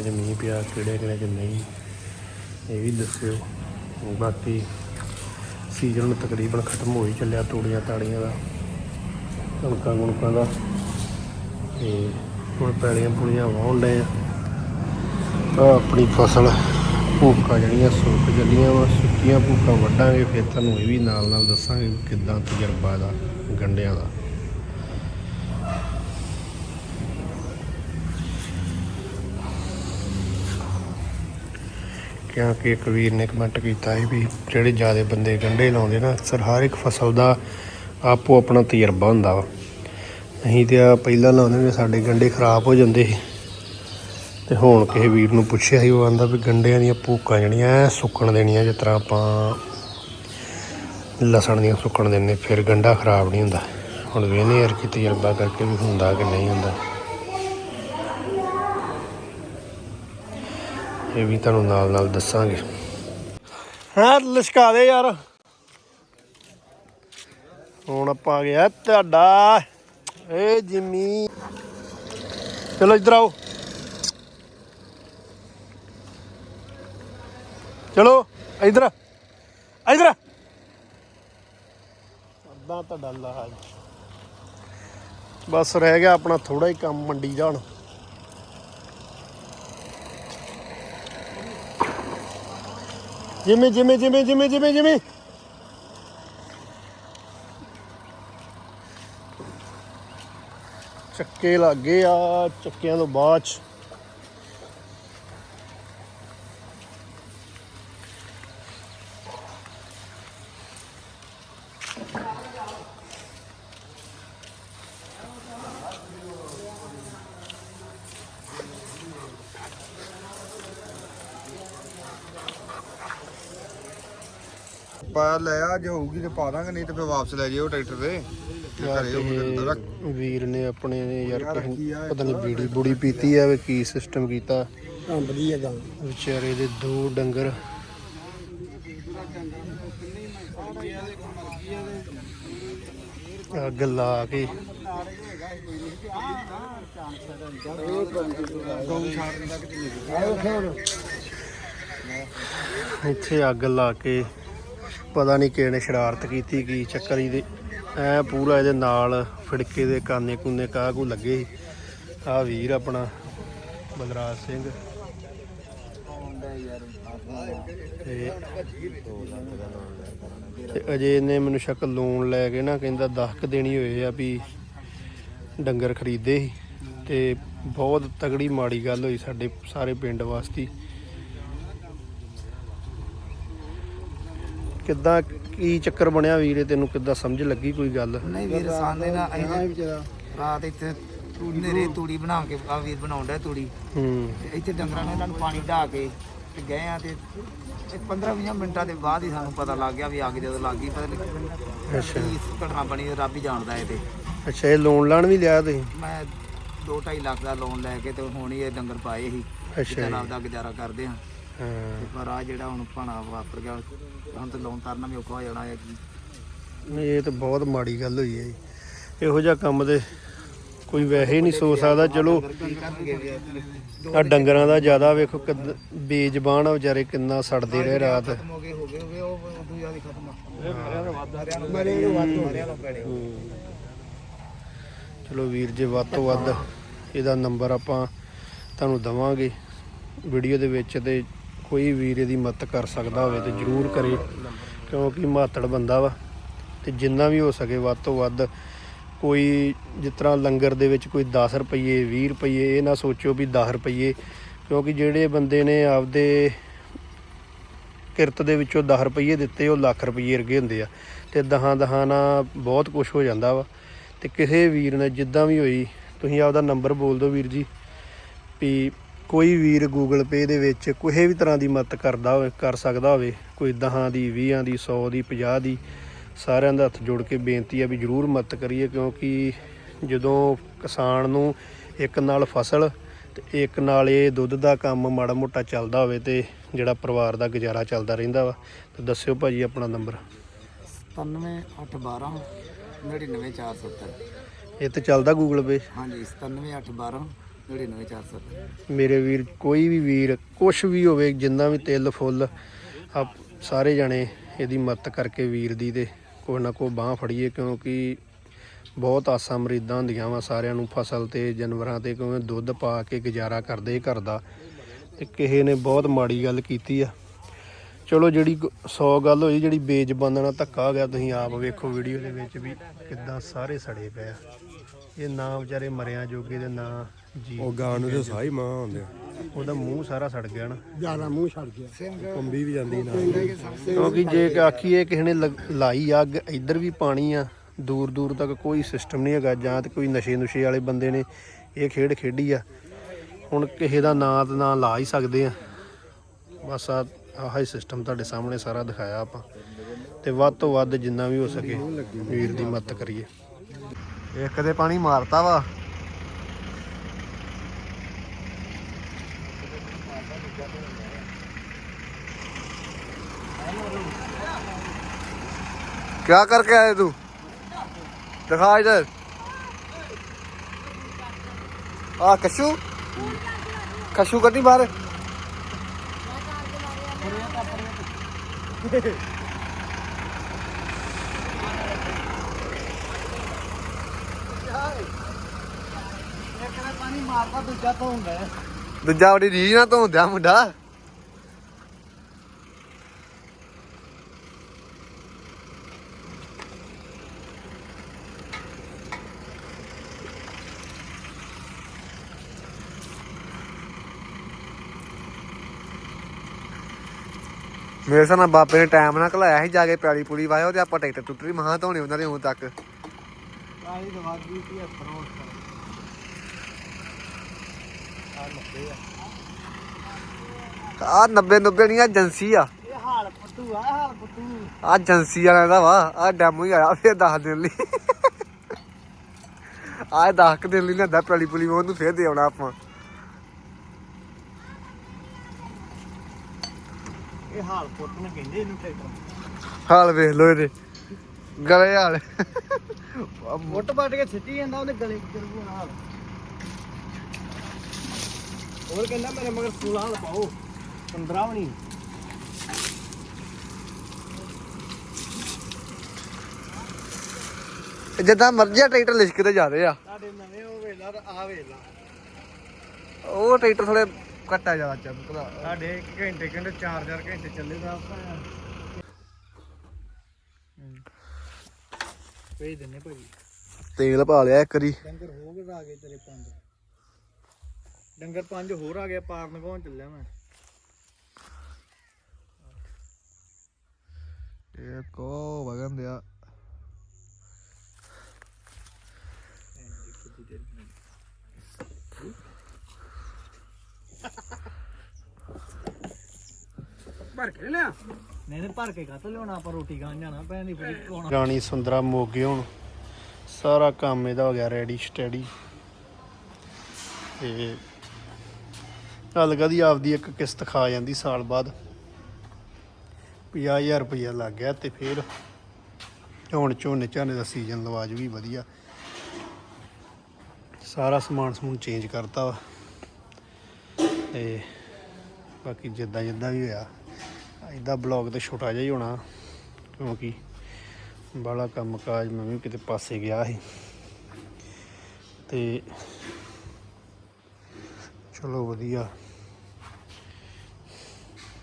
ਜੇ ਮੀਂਹ ਪਿਆ, ਕਿਹੜੇ ਕਿਹੜੇ ਚ ਨਹੀਂ, ਇਹ ਵੀ ਦੱਸਿਓ। ਬਾਕੀ ਸੀਜ਼ਨ ਤਕਰੀਬਨ ਖਤਮ ਹੋ ਹੀ ਚੱਲਿਆ ਤੂੜੀਆਂ ਤਾੜੀਆਂ ਦਾ, ਕਣਕਾਂ ਕੁਣਕਾਂ ਦਾ। ਤੇ ਹੁਣ ਪੈਲੀਆਂ ਪੁਲੀਆਂ ਵਾਹੁਣ ਡਏ ਆ। ਆਹ ਆਪਣੀ ਫਸਲ ਭੂਕਾਂ ਜਿਹੜੀਆਂ ਸੁੱਕ ਚੱਲੀਆਂ ਵਾ, ਸੁੱਕੀਆਂ ਭੂਕਾਂ ਵੱਢਾਂਗੇ, ਫਿਰ ਤੁਹਾਨੂੰ ਇਹ ਵੀ ਨਾਲ ਨਾਲ ਦੱਸਾਂਗੇ ਵੀ ਕਿੱਦਾਂ ਤਜਰਬਾ ਦਾ ਗੰਡਿਆਂ ਦਾ। ਕਿਉਂਕਿ ਇੱਕ ਵੀਰ ਨੇ ਕਮੈਂਟ ਕੀਤਾ ਸੀ ਵੀ ਜਿਹੜੇ ਜ਼ਿਆਦਾ ਬੰਦੇ ਗੰਢੇ ਲਾਉਂਦੇ ਨਾ, ਅਕਸਰ ਹਰ ਇੱਕ ਫਸਲ ਦਾ ਆਪੋ ਆਪਣਾ ਤਜਰਬਾ ਹੁੰਦਾ ਵਾ। ਨਹੀਂ ਤੇ ਆ ਪਹਿਲਾਂ ਲਾਉਂਦੇ ਨੇ ਸਾਡੇ ਗੰਢੇ ਖਰਾਬ ਹੋ ਜਾਂਦੇ ਸੀ। ਤੇ ਹੁਣ ਕਿਸੇ ਵੀਰ ਨੂੰ ਪੁੱਛਿਆ ਸੀ, ਉਹ ਆਂਦਾ ਵੀ ਗੰਢਿਆਂ ਦੀਆਂ ਭੂਕਾਂ ਜਿਹੜੀਆਂ ਸੁੱਕਣ ਦੇਣੀਆਂ ਜਿਸ ਤਰ੍ਹਾਂ ਆਪਾਂ ਲਸਣ ਦੀਆਂ ਸੁੱਕਣ ਦਿੰਦੇ, ਫਿਰ ਗੰਢਾ ਖਰਾਬ ਨਹੀਂ ਹੁੰਦਾ। ਹੁਣ ਵੇਨੇ ਯਾਰ ਕਿ ਤਜਰਬਾ ਕਰਕੇ ਵੀ ਹੁੰਦਾ ਕਿ ਨਹੀਂ ਹੁੰਦਾ। ਇਹ ਵੀ ਤੁਹਾਨੂੰ ਨਾਲ ਨਾਲ ਦੱਸਾਂਗੇ। ਹਾਂ, ਲਿਸ਼ਕਾ ਦੇ ਯਾਰ। ਹੁਣ ਆਪਾਂ ਆ ਗਿਆ ਤੁਹਾਡਾ। ਏ ਜਿਮੀ। ਚਲੋ ਇੱਧਰ ਆਓ। ਚਲੋ, ਇੱਧਰ। ਇਧਰ। ਅੱਧਾ ਤੁਹਾਡਾ ਲਾਜ। ਬਸ ਰਹਿ ਗਿਆ ਆਪਣਾ ਥੋੜਾ ਹੀ ਕੰਮ ਮੰਡੀ ਦਾ ਹੁਣ ਜਿਵੇਂ ਜਿਵੇਂ ਜਿਵੇਂ ਜਿਵੇਂ ਜਿਵੇਂ ਜਿਵੇਂ ਚੱਕੇ ਲੱਗੇ ਆ ਚੱਕਿਆਂ ਤੋਂ ਬਾਅਦ ਪਾ ਲੈ ਆ ਜੇ ਹੋਊਗੀ ਤੇ ਪਾ ਦਾਂਗੇ ਨਹੀਂ ਤੇ ਫਿਰ ਵਾਪਸ ਲੈ ਜਿਓ ਟਰੈਕਟਰ ਤੇ। ਘਰੇ ਉਹ ਰੱਖ। ਵੀਰ ਨੇ ਆਪਣੇ ਨੇ ਯਾਰ ਕਿਸੇ- ਪਤਾ ਨਹੀਂ ਬੀੜੀ ਬੁੜੀ ਪੀਤੀ ਆ ਵੀ ਕੀ ਸਿਸਟਮ ਕੀਤਾ। ਵਧੀਆ ਦਾ ਵਿਚਾਰੇ ਦੇ ਦੋ ਡੰਗਰ। ਅੱਗ ਲਾ ਕੇ। ਇੱਥੇ ਅੱਗ ਲਾ ਕੇ ਪਤਾ ਨਹੀਂ ਕਿਹਨੇ ਸ਼ਰਾਰਤ ਕੀਤੀ, ਕੀ ਚੱਕਰ ਇਹਦੇ। ਐ ਪੂਰਾ ਇਹਦੇ ਨਾਲ ਫਿੜਕੇ ਦੇ ਕਾਨੇ ਕੁੰਨੇ ਕਾਹ ਕੋ ਲੱਗੇ ਆ ਵੀਰ ਆਪਣਾ, ਬਲਰਾਜ ਸਿੰਘ। ਤੇ ਅਜੇ ਇਹਨੇ ਮੈਨੂੰ ਸ਼ੱਕ ਲੋਨ ਲੈ ਕੇ ਨਾ ਕਹਿੰਦਾ 10 ਕ ਦੇਣੀ ਹੋਏ ਆ ਵੀ ਡੰਗਰ ਖਰੀਦੇ ਸੀ। ਤੇ ਬਹੁਤ ਤਗੜੀ ਮਾੜੀ ਗੱਲ ਹੋਈ ਸਾਡੇ ਸਾਰੇ ਪਿੰਡ ਵਾਸਤੇ। ਕਿੱਦਾਂ ਕੀ ਚੱਕਰ ਬਣਿਆ ਵੀਰੇ? ਤੈਨੂੰ ਕਿੱਦਾਂ ਸਮਝ ਲੱਗੀ ਕੋਈ ਗੱਲ? ਨਹੀਂ ਵੀਰ ਸਾਨੇ ਨਾ ਅਸੀਂ ਰਾਤ ਇੱਥੇ ਨੇਰੇ ਤੂੜੀ ਬਣਾ ਕੇ ਆ ਵੀਰ ਬਣਾਉਂਦਾ ਤੂੜੀ। ਹੂੰ। ਤੇ ਇੱਥੇ ਡੰਗਰਾਂ ਨੂੰ ਇਹਨਾਂ ਨੂੰ ਪਾਣੀ ਢਾ ਕੇ ਤੇ ਗਏ ਆ ਤੇ 15-20 ਮਿੰਟਾਂ ਦੇ ਬਾਅਦ ਹੀ ਸਾਨੂੰ ਪਤਾ ਲੱਗ ਗਿਆ ਵੀ ਅੱਗ ਜਦੋਂ ਲੱਗ ਗਈ ਪਤਾ ਨਹੀਂ ਅੱਛਾ। ਘਟਨਾ ਬਣੀ ਰੱਬ ਹੀ ਜਾਣਦਾ ਇਹ ਤੇ। ਅੱਛਾ ਇਹ ਲੋਨ ਲਾਣ ਵੀ ਲਿਆ ਤੁਸੀਂ? ਮੈਂ 2.5 ਲੱਖ ਦਾ ਲੋਨ ਲੈ ਕੇ ਤੇ ਹੁਣ ਹੀ ਇਹ ਡੰਗਰ ਪਾਏ ਸੀ। ਅੱਛਾ। ਨਾਲ ਦਾ ਗੁਜ਼ਾਰਾ ਕਰਦੇ ਆ। ਹਾਂ ਤੇ ਪਰ ਆ ਜਿਹੜਾ ਹੁਣ ਭਾਣਾ ਵਾਪਰ ਗਿਆ ਹੁਣ ਤੇ ਲੋਨ ਕਰਨਾ ਵੀ ਔਖਾ ਹੋ ਜਾਣਾ ਹੈ ਨਹੀਂ, ਇਹ ਤਾਂ ਬਹੁਤ ਮਾੜੀ ਗੱਲ ਹੋਈ ਹੈ ਜੀ। ਇਹੋ ਜਿਹਾ ਕੰਮ ਤੇ ਕੋਈ ਵੈਸੇ ਹੀ ਨਹੀਂ ਸੋਚ ਸਕਦਾ ਚਲੋ ਕੀ ਕਰਨਗੇ ਵੀ ਆ ਡੰਗਰਾਂ ਦਾ ਜ਼ਿਆਦਾ ਵੇਖੋ ਕਿੱਦ- ਬੇਜ਼ਬਾਨ ਆ ਵਿਚਾਰੇ ਕਿੰਨਾ ਸੜਦੇ ਰਹੇ ਰਾਤ। ਖਤਮ ਹੋ ਗਏ ਹੋ ਗਏ ਹੋ ਗਏ ਉਹ ਉਦੋਂ ਜ਼ਿਆਦਾ ਹੀ ਖਤਮ ਆ। ਮਰਿਆ ਨੂੰ ਵੱਧ ਮਰਿਆ ਨੂੰ ਵੱਧ ਮਰਿਆ ਨੂੰ ਪੈਣੇ ਚਲੋ ਵੀਰ ਜੇ ਵੱਧ ਤੋਂ ਵੱਧ ਇਹਦਾ ਨੰਬਰ ਆਪਾਂ ਤੁਹਾਨੂੰ ਦਵਾਂਗੇ ਵੀਡੀਓ ਦੇ ਵਿੱਚ ਤੇ ਕੋਈ ਵੀਰ ਇਹਦੀ ਮਦਦ ਕਰ ਸਕਦਾ ਹੋਵੇ ਤੇ ਜਰੂਰ ਕਰੇ, ਕਿਉਂਕਿ ਮਾਤੜ ਬੰਦਾ ਵਾ ਤੇ ਜਿੰਨਾ ਵੀ ਹੋ ਸਕੇ ਵੱਧ ਤੋਂ ਵੱਧ ਕੋਈ ਜਿਸ ਤਰ੍ਹਾਂ ਲੰਗਰ ਦੇ ਵਿੱਚ ਕੋਈ 10 ਰੁਪਏ 20 ਰੁਪਏ ਇਹ ਨਾ ਸੋਚੋ ਵੀ 10 ਰੁਪਏ ਕਿਉਂਕਿ ਜਿਹੜੇ ਬੰਦੇ ਨੇ ਆਪਦੇ ਕਿਰਤ ਦੇ ਵਿੱਚੋਂ 10 ਰੁਪਏ ਦਿੱਤੇ, ਉਹ ਲੱਖ ਰੁਪਏ ਵਰਗੇ ਹੁੰਦੇ ਆ ਤੇ ਦਹਾਂ ਦਹਾਂ ਨਾਲ ਬਹੁਤ ਕੁਝ ਹੋ ਜਾਂਦਾ ਵਾ ਤੇ ਕਿਸੇ ਵੀਰ ਨੇ ਜਿੱਦਾਂ ਵੀ ਹੋਈ, ਤੁਸੀਂ ਆਪਦਾ ਨੰਬਰ ਬੋਲ ਦਿਓ ਵੀਰ ਜੀ ਵੀ ਕੋਈ ਵੀਰ ਗੂਗਲ ਪੇ ਦੇ ਵਿੱਚ ਕਿਸੇ ਵੀ ਤਰ੍ਹਾਂ ਦੀ ਮਦਦ ਕਰਦਾ ਹੋਵੇ ਕਰ ਸਕਦਾ ਹੋਵੇ ਕੋਈ ਦਹਾਂ ਦੀ 20 ਦੀ 100 ਦੀ 50 ਦੀ ਸਾਰਿਆਂ ਦਾ ਹੱਥ ਜੋੜ ਕੇ ਬੇਨਤੀ ਹੈ ਵੀ ਜਰੂਰ ਮਦਦ ਕਰੀਏ ਕਿਉਂਕਿ ਜਦੋਂ ਕਿਸਾਨ ਨੂੰ ਇੱਕ ਨਾਲ ਫਸਲ ਤੇ ਇੱਕ ਨਾਲ ਇਹ ਦੁੱਧ ਦਾ ਕੰਮ ਮਾੜਾ ਮੋਟਾ ਚੱਲਦਾ ਹੋਵੇ ਤੇ ਜਿਹੜਾ ਪਰਿਵਾਰ ਦਾ ਗੁਜ਼ਾਰਾ ਚੱਲਦਾ ਰਹਿੰਦਾ ਵਾ ਤੇ ਦੱਸਿਓ ਭਾਜੀ ਆਪਣਾ ਨੰਬਰ। 97812 99470 ਇਹ ਤੇ ਚੱਲਦਾ ਗੂਗਲ ਪੇ ਹਾਂਜੀ 97812 99470 ਮੇਰੇ ਵੀਰ, ਕੋਈ ਵੀ ਵੀਰ, ਕੁਛ ਵੀ ਹੋਵੇ, ਜਿੰਨਾ ਵੀ ਤਿਲ, ਫੁੱਲ, ਆਪ ਸਾਰੇ ਜਣੇ ਇਹਦੀ ਮਦਦ ਕਰਕੇ ਵੀਰ ਦੀ ਤੇ ਕੋਈ ਨਾ ਕੋਈ ਬਾਹ ਫੜੀਏ, ਕਿਉਂਕਿ ਬਹੁਤ ਆਸਾਂ ਮਰੀਦਾਂ ਹੁੰਦੀਆਂ ਵਾ ਸਾਰਿਆਂ ਨੂੰ ਫਸਲ ਤੇ, ਜਾਨਵਰਾਂ ਤੇ, ਕਿਉਂਕਿ ਦੁੱਧ ਪਾ ਕੇ ਗੁਜ਼ਾਰਾ ਕਰਦੇ ਘਰ ਦਾ। ਤੇ ਕਿਸੇ ਨੇ ਬਹੁਤ ਮਾੜੀ ਗੱਲ ਕੀਤੀ ਆ। ਚਲੋ ਜਿਹੜੀ 100 ਗੱਲ ਹੋਈ, ਜਿਹੜੀ ਬੇਜ਼ਬਾਨਾਂ ਨਾਲ ਧੱਕਾ ਹੋ ਗਿਆ, ਤੁਸੀਂ ਆਪ ਵੇਖੋ ਵੀਡੀਓ ਦੇ ਵਿੱਚ ਵੀ ਕਿੱਦਾਂ ਸਾਰੇ ਸੜੇ ਪਏ ਆ। ਇਹ ਨਾ ਵਿਚਾਰੇ ਮਰਿਆ ਜੋਗੇ ਦੇ ਨਾ ਉਹ ਗਾਂ ਨੂੰ ਤੇ ਹੀ ਮਾਂ ਹੁੰਦੇ ਉਹਦਾ ਮੂੰਹ ਸਾਰਾ ਸੜ ਗਿਆ ਨਾ। ਜ਼ਿਆਦਾ ਮੂੰਹ ਛੱਡ ਗਿਆ। ਕੰਬੀ ਵੀ ਜਾਂਦੀ ਨਾਲ। ਕਿਉਂਕਿ ਜੇ ਕਿ ਆਖੀਏ ਕਿਸੇ ਨੇ ਲਗ- ਲਾਈ ਅੱਗ ਇੱਧਰ ਵੀ ਪਾਣੀ ਆ ਦੂਰ ਦੂਰ ਤੱਕ ਕੋਈ ਸਿਸਟਮ ਨਹੀਂ ਹੈਗਾ ਜਾਂ ਤੇ ਕੋਈ ਨਸ਼ੇ ਨੁਸ਼ੇ ਵਾਲੇ ਬੰਦੇ ਨੇ ਇਹ ਖੇਡ ਖੇਡੀ ਆ। ਹੁਣ ਕਿਸੇ ਦਾ ਨਾਂ ਤੇ ਨਾਂ ਲਾ ਹੀ ਸਕਦੇ ਆ। ਬਸ ਆ ਆਹ ਹੀ ਸਿਸਟਮ ਤੁਹਾਡੇ ਸਾਹਮਣੇ ਸਾਰਾ ਦਿਖਾਇਆ ਆਪਾਂ। ਤੇ ਵੱਧ ਤੋਂ ਵੱਧ ਜਿੰਨਾ ਵੀ ਹੋ ਸਕੇ ਵੀਰ ਦੀ ਮਦਦ ਕਰੀਏ। ਇੱਕ ਤੇ ਪਾਣੀ ਮਾਰਤਾ ਵਾ? क्या करके आए तू दिखा इधर आ कशु कशु कटी बाहर ਪਾਣੀ ਮਾਰਦਾ ਦੂਜਾ ਧੋਂਦਾ ਦੂਜਾ ਵੜੀ ਰੀ ਨਾ ਧੋਂਦਿਆ ਮੁੰਡਾ ਮੇਰੇ ਸਾਹ ਨਾਲ ਬਾਪੇ ਨੇ ਟਾਈਮ ਨਾਲ ਘਲਾਇਆ ਸੀ ਜਾ ਕੇ ਪੈਲੀ ਪੁਲੀ ਵਾਇਓ ਤੇ ਆਪਾਂ ਟਰੈਕਟਰ ਟੁੱਟਰੀ ਮਹਾਂ ਧੋਣੇ ਉਹਨਾਂ ਦੇ ਹੁਣ ਤੱਕ। ਆ 90 90 ਨਹੀਂ ਏਜੰਸੀ ਆ। ਇਹ ਹਾਲ ਪੱਟੂ ਆ ਹਾਲ ਪੱਟੂ। ਆ ਏਜੰਸੀ ਵਾਲਿਆਂ ਦਾ ਵਾ ਆ ਡੈਮੋ ਹੀ ਆਇਆ ਫੇਰ 10 ਦਿਨ ਲਈ। ਆ 10 ਦਿਨ ਲਈ ਲੈਂਦਾ ਪੈਲੀ ਪੁਲੀ ਉਹਨੂੰ ਫੇਰ ਦੇ ਆਉਣਾ ਆਪਾਂ ਇਹ ਹਾਲ ਪੁੱਟ ਨੇ ਕਹਿੰਦੇ ਇਹਨੂੰ ਟਰੈਕਟਰ ਹਾਲ ਵੇਖ ਲੋ ਇਹਦੇ। ਗਲੇ ਹਾਲ। ਮੁੱਟ ਪੱਟ ਕੇ ਸਿੱਟੀ ਜਾਂਦਾ ਉਹਦੇ ਗਲੇ ਚ ਜਰੂਰ ਹਾਲ। ਹੋਰ ਕਹਿੰਦਾ ਮੇਰੇ ਮਗਰ 16 ਹਾਲ ਪਾਓ। 15 ਵੀ ਨਹੀਂ। ਜਿੱਦਾਂ ਮਰਜ਼ੀ ਆ ਟਰੈਕਟਰ ਲਿਸ਼ਕਦੇ ਜਾ ਰਹੇ ਆ। ਸਾਡੇ ਨਵੇਂ ਉਹ ਵੇਲਾ ਆ ਵੇਲਾ। ਉਹ ਟਰੈਕਟਰ ਥੋੜੇ ਘੱਟਾ ਜਾ ਚੱਲ ਭਰਾ। ਸਾਡੇ 1 ਘੰਟੇ ਘੰਟੇ 4-4 ਘੰਟੇ ਚੱਲੇ ਦਾ ਆਪਾਂ। ਭੇਜ ਦਿੰਨੇ ਭਾਜੀ। ਤੇਲ ਪਾ ਲਿਆ ਇੱਕ ਵਾਰੀ। ਡੰਗਰ ਹੋ ਗਏ ਆ ਗਏ ਤੇਰੇ ਪੰਜ। ਡੰਗਰ ਪੰਜ ਹੋਰ ਆ ਗਏ ਪਾਰਨ ਕੋਣ ਚੱਲਿਆ ਮੈਂ। ਇਹ ਕੋ ਵਗਨ ਦਿਆ ਭਰ ਕੇ ਲਿਆ। ਨਹੀਂ ਨਹੀਂ ਭਰ ਕੇ ਕਾਹ ਲਿਆਉਣਾ? ਆਪਾਂ ਰੋਟੀ ਖਾਣ ਜਾਣਾ ਭੈਣ ਦੀ ਪੂਰੀ ਕੋਣਾ ਰਾਣੀ ਸੁੰਦਰਾ ਮੋਗੇ ਹੁਣ। ਸਾਰਾ ਕੰਮ ਇਹਦਾ ਹੋ ਗਿਆ ਰੈਡੀ ਸਟੈਡੀ ਤੇ ਹਲਕਾ ਦੀ ਆਪਦੀ ਇੱਕ ਕਿਸ਼ਤ ਖਾ ਜਾਂਦੀ ਸਾਲ ਬਾਅਦ। 50000 ਰੁਪਇਆ ਲੱਗ ਗਿਆ ਤੇ ਫਿਰ ਹੁਣ ਝੋਨੇ ਝਾਨੇ ਦਾ ਸੀਜ਼ਨ ਲਵਾਜ ਵੀ ਵਧੀਆ। ਸਾਰਾ ਸਮਾਨ ਸਮੂਨ ਚੇਂਜ ਕਰਤਾ ਵਾ। ਤੇ ਬਾਕੀ ਜਿੱਦਾਂ ਜਿੱਦਾਂ ਵੀ ਹੋਇਆ। ਇਹਦਾ ਬਲੌਗ ਤੇ ਛੋਟਾ ਜਿਹਾ ਹੀ ਹੋਣਾ, ਕਿਉਂਕਿ ਬਾਲਾ ਕੰਮ ਕਾਜ ਮੈਂ ਵੀ ਕਿਤੇ ਪਾਸੇ ਗਿਆ ਸੀ। ਤੇ ਚਲੋ ਵਧੀਆ।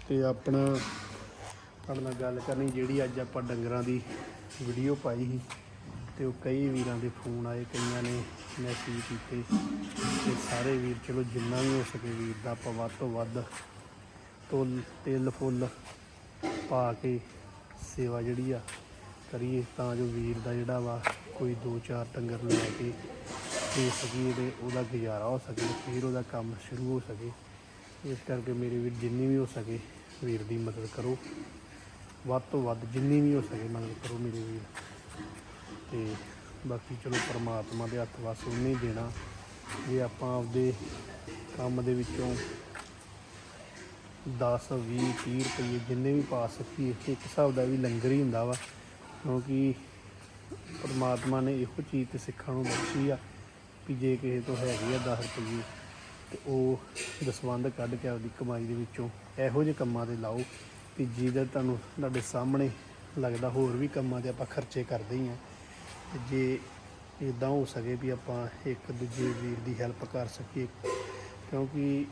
ਤੇ ਆਪਣਾ, ਤੁਹਾਡੇ ਨਾਲ ਗੱਲ ਕਰਨੀ ਜਿਹੜੀ ਅੱਜ ਆਪਾਂ ਡੰਗਰਾਂ ਦੀ ਵੀਡੀਓ ਪਾਈ ਸੀ, ਤੇ ਉਹ ਕਈ ਵੀਰਾਂ ਦੇ ਫੋਨ ਆਏ, ਕਈਆਂ ਨੇ ਮੈਸੇਜ ਕੀਤੇ, ਤੇ ਸਾਰੇ ਵੀਰ, ਚਲੋ ਜਿੰਨਾ ਵੀ ਹੋ ਸਕੇ ਵੀਰ ਦਾ ਆਪਾਂ ਵੱਧ ਤੋਂ ਵੱਧ ਤੁਲ, ਤਿਲ, ਫੁੱਲ ਪਾ ਕੇ ਸੇਵਾ ਜਿਹੜੀ ਆ ਕਰੀਏ। ਤਾਂ ਜੋ ਵੀਰ ਦਾ ਜਿਹੜਾ ਵਾ ਕੋਈ 2-4 ਡੰਗਰ ਲੈ ਕੇ ਦੇ ਸਕੀਏ ਤੇ ਉਹਦਾ ਗੁਜ਼ਾਰਾ ਹੋ ਸਕੇ ਫਿਰ ਉਹਦਾ ਕੰਮ ਸ਼ੁਰੂ ਹੋ ਸਕੇ। ਇਸ ਕਰਕੇ ਮੇਰੇ ਵੀਰ ਜਿੰਨੀ ਵੀ ਹੋ ਸਕੇ ਵੀਰ ਦੀ ਮਦਦ ਕਰੋ। ਵੱਧ ਤੋਂ ਵੱਧ ਜਿੰਨੀ ਵੀ ਹੋ ਸਕੇ ਮਦਦ ਕਰੋ ਮੇਰੇ ਵੀਰ। ਤੇ ਬਾਕੀ ਚਲੋ ਪਰਮਾਤਮਾ ਦੇ ਹੱਥ ਵਸ ਉਹਨੇ ਦੇਣਾ। ਜੇ ਆਪਾਂ ਆਪਦੇ ਕੰਮ ਦੇ ਵਿੱਚੋਂ 10 20 30 ਰੁਪਏ ਜਿੰਨੇ ਵੀ ਪਾ ਸਕੀਏ ਇੱਕ ਹਿਸਾਬ ਦਾ ਵੀ ਲੰਗਰ ਹੀ ਹੁੰਦਾ ਵਾ, ਕਿਉਂਕਿ ਪਰਮਾਤਮਾ ਨੇ ਇਹੋ ਚੀਜ਼ ਤੇ ਸਿੱਖਣ ਨੂੰ ਬਖਸ਼ੀ ਆ ਵੀ ਜੇ ਕਿਸੇ ਤੋਂ ਹੈਗੀ ਆ 10 ਰੁਪਏ ਤੇ ਉਹ ਦਸਵੰਧ ਕੱਢ ਕੇ ਆਪਦੀ ਕਮਾਈ ਦੇ ਵਿੱਚੋਂ ਇਹੋ ਜਿਹੇ ਕੰਮਾਂ ਤੇ ਲਾਓ ਵੀ ਜਿਹਦਾ ਤੁਹਾਨੂੰ ਤੁਹਾਡੇ ਸਾਹਮਣੇ ਲੱਗਦਾ ਹੋਰ ਵੀ ਕੰਮਾਂ ਤੇ ਆਪਾਂ ਖਰਚੇ ਕਰਦੇ ਹੀ ਆ। ਤੇ ਜੇ ਇਦਾਂ ਹੋ ਸਕੇ ਵੀ ਆਪਾਂ ਇੱਕ ਦੂਜੇ ਵੀਰ ਦੀ ਹੈਲਪ ਕਰ ਸਕੀਏ, ਕਿਉਂਕਿ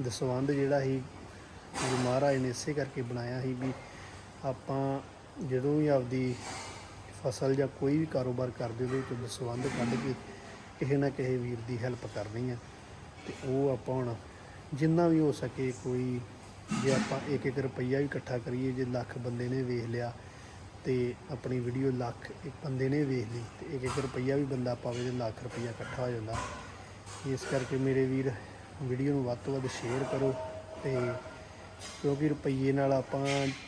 ਦਸਵੰਧ ਜਿਹੜਾ ਸੀ ਗੁਰੂ ਮਹਾਰਾਜ ਨੇ ਇਸੇ ਕਰਕੇ ਬਣਾਇਆ ਸੀ ਵੀ ਆਪਾਂ ਜਦੋਂ ਵੀ ਆਪਦੀ ਫਸਲ ਜਾਂ ਕੋਈ ਵੀ ਕਾਰੋਬਾਰ ਕਰਦੇ ਉਹਦੇ ਵਿੱਚ ਦਸਵੰਧ ਕੱਢ ਕੇ ਕਿਸੇ ਨਾ ਕਿਸੇ ਵੀਰ ਦੀ ਹੈਲਪ ਕਰਨੀ ਆ ਤੇ ਉਹ ਆਪਾਂ ਹੁਣ ਜਿੰਨਾ ਵੀ ਹੋ ਸਕੇ ਕੋਈ ਜੇ ਆਪਾਂ ਇੱਕ ਇੱਕ ਰੁਪਈਆ ਵੀ ਇਕੱਠਾ ਕਰੀਏ, ਜੇ ਲੱਖ ਬੰਦੇ ਨੇ ਵੇਖ ਲਿਆ ਤੇ ਆਪਣੀ ਵੀਡੀਓ ਲੱਖ ਇੱਕ ਬੰਦੇ ਨੇ ਵੇਖ ਲਈ ਤੇ ਇੱਕ ਇੱਕ ਰੁਪਈਆ ਵੀ ਬੰਦਾ ਪਾਵੇ ਤੇ ਲੱਖ ਰੁਪਈਆ ਇਕੱਠਾ ਹੋ ਜਾਂਦਾ। ਇਸ ਕਰਕੇ ਮੇਰੇ ਵੀਰ ਵੀਡੀਓ ਨੂੰ ਵੱਧ ਤੋਂ ਵੱਧ ਸ਼ੇਅਰ ਕਰੋ ਤੇ ਕਿਉਂਕਿ ਰੁਪਈਏ ਨਾਲ ਆਪਾਂ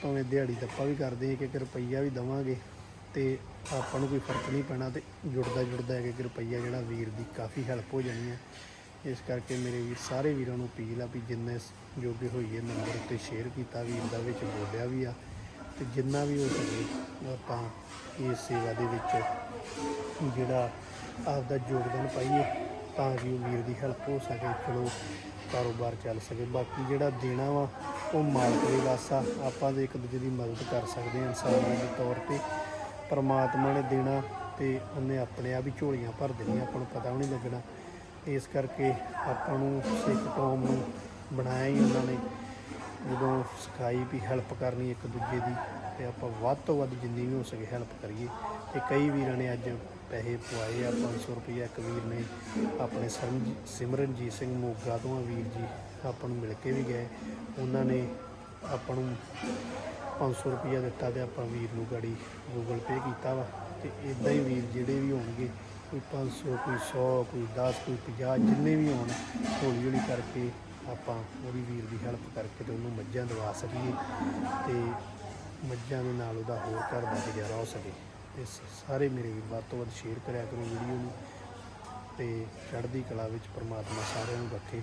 ਭਾਵੇਂ ਦਿਹਾੜੀ ਦੱਪਾ ਵੀ ਕਰਦੇ ਹਾਂ ਕਿ ਇੱਕ ਰੁਪਈਆ ਵੀ ਦਵਾਂਗੇ ਤੇ ਆਪਾਂ ਨੂੰ ਕੋਈ ਫ਼ਰਕ ਨਹੀਂ ਪੈਣਾ ਤੇ ਜੁੜਦਾ ਜੁੜਦਾ ਹੈ ਕਿ ਰੁਪਈਆ ਜਿਹੜਾ ਵੀਰ ਦੀ ਕਾਫੀ ਹੈਲਪ ਹੋ ਜਾਣੀ ਹੈ। ਇਸ ਕਰਕੇ ਮੇਰੇ ਵੀਰ ਸਾਰੇ ਵੀਰਾਂ ਨੂੰ ਅਪੀਲ ਆ ਵੀ ਜਿੰਨੇ ਜੋਗੇ ਹੋਈਏ ਨੰਬਰ ਉੱਤੇ ਸ਼ੇਅਰ ਕੀਤਾ, ਵੀਰ ਦਾ ਵਿੱਚ ਬੋਲਿਆ ਵੀ ਆ ਤੇ ਜਿੰਨਾ ਵੀ ਹੋ ਸਕੇ ਆਪਾਂ ਇਸ ਸੇਵਾ ਦੇ ਵਿੱਚ ਜਿਹੜਾ ਆਪਦਾ ਯੋਗਦਾਨ ਪਾਈਏ ਤਾਂ ਕਿ ਉਹ ਵੀਰ ਦੀ ਹੈਲਪ ਹੋ ਸਕੇ, ਚਲੋ ਕਾਰੋਬਾਰ ਚੱਲ ਸਕੇ। ਬਾਕੀ ਜਿਹੜਾ ਦੇਣਾ ਵਾ ਉਹ ਮਾਲਕ ਦੇ ਵਾਸਾ ਆਪਾਂ ਦੇ ਇੱਕ ਦੂਜੇ ਦੀ ਮਦਦ ਕਰ ਸਕਦੇ ਹਾਂ ਇਨਸਾਨ ਦੇ ਤੌਰ ਤੇ। ਪਰਮਾਤਮਾ ਨੇ ਦੇਣਾ ਤੇ ਉਹਨੇ ਆਪਣੇ ਆਪ ਹੀ ਝੋਲੀਆਂ ਭਰ ਦੇਣੀਆਂ, ਆਪਾਂ ਨੂੰ ਪਤਾ ਵੀ ਨਹੀਂ ਲੱਗਣਾ। ਇਸ ਕਰਕੇ ਆਪਾਂ ਨੂੰ ਸਿੱਖ ਕੌਮ ਨੂੰ ਬਣਾਇਆ ਹੀ ਉਹਨਾਂ ਨੇ। ਜਦੋਂ ਸਿਖਾਈ ਵੀ ਹੈਲਪ ਕਰਨੀ ਇੱਕ ਦੂਜੇ ਦੀ, ਤੇ ਆਪਾਂ ਵੱਧ ਤੋਂ ਵੱਧ ਜਿੰਨੀ ਵੀ ਹੋ ਸਕੇ ਹੈਲਪ ਕਰੀਏ। ਤੇ ਕਈ ਵੀਰਾਂ ਨੇ ਅੱਜ ਪੈਸੇ ਪਵਾਏ ਆ 500 ਰੁਪਏ ਇੱਕ ਵੀਰ ਨੇ। ਆਪਣੇ ਸਰਮਜੀ- ਸਿਮਰਨਜੀਤ ਸਿੰਘ ਮੋਗਾ ਤੋਂ ਆ ਵੀਰ ਜੀ। ਆਪਾਂ ਨੂੰ ਮਿਲ ਕੇ ਵੀ ਗਏ। ਉਹਨਾਂ ਨੇ ਆਪਾਂ ਨੂੰ 500 ਰੁਪਏ ਦਿੱਤਾ ਤੇ ਆਪਾਂ ਵੀਰ ਨੂੰ ਗਾੜੀ ਗੂਗਲ ਪੇ ਕੀਤਾ ਵਾ। ਤੇ ਇਦਾਂ ਹੀ ਵੀਰ ਜਿਹੜੇ ਵੀ ਹੋਣਗੇ, ਕੋਈ 500 ਕੋਈ 100 ਕੋਈ 10 ਕੋਈ 50 ਜਿੰਨੇ ਵੀ ਹੋਣ, ਹੌਲੀ ਹੌਲੀ ਕਰਕੇ ਆਪਾਂ ਉਹਦੀ ਵੀਰ ਦੀ ਹੈਲਪ ਕਰਕੇ ਤੇ ਉਹਨੂੰ ਮੱਝਾਂ ਦਵਾ ਸਕੀਏ ਤੇ ਮੱਝਾਂ ਦੇ ਨਾਲ ਉਹਦਾ ਹੋਰ ਘਰ ਦਾ ਗੁਜ਼ਾਰਾ ਹੋ ਸਕੇ। ਇਸ ਸਾਰੇ ਮੇਰੇ ਵੀਰ ਵੱਧ ਤੋਂ ਵੱਧ ਸ਼ੇਅਰ ਕਰਿਆ ਕਰੋ ਵੀਡੀਓ ਨੂੰ ਤੇ ਚੜ੍ਹਦੀ ਕਲਾ ਵਿੱਚ ਪ੍ਰਮਾਤਮਾ ਸਾਰਿਆਂ ਨੂੰ ਰੱਖੇ।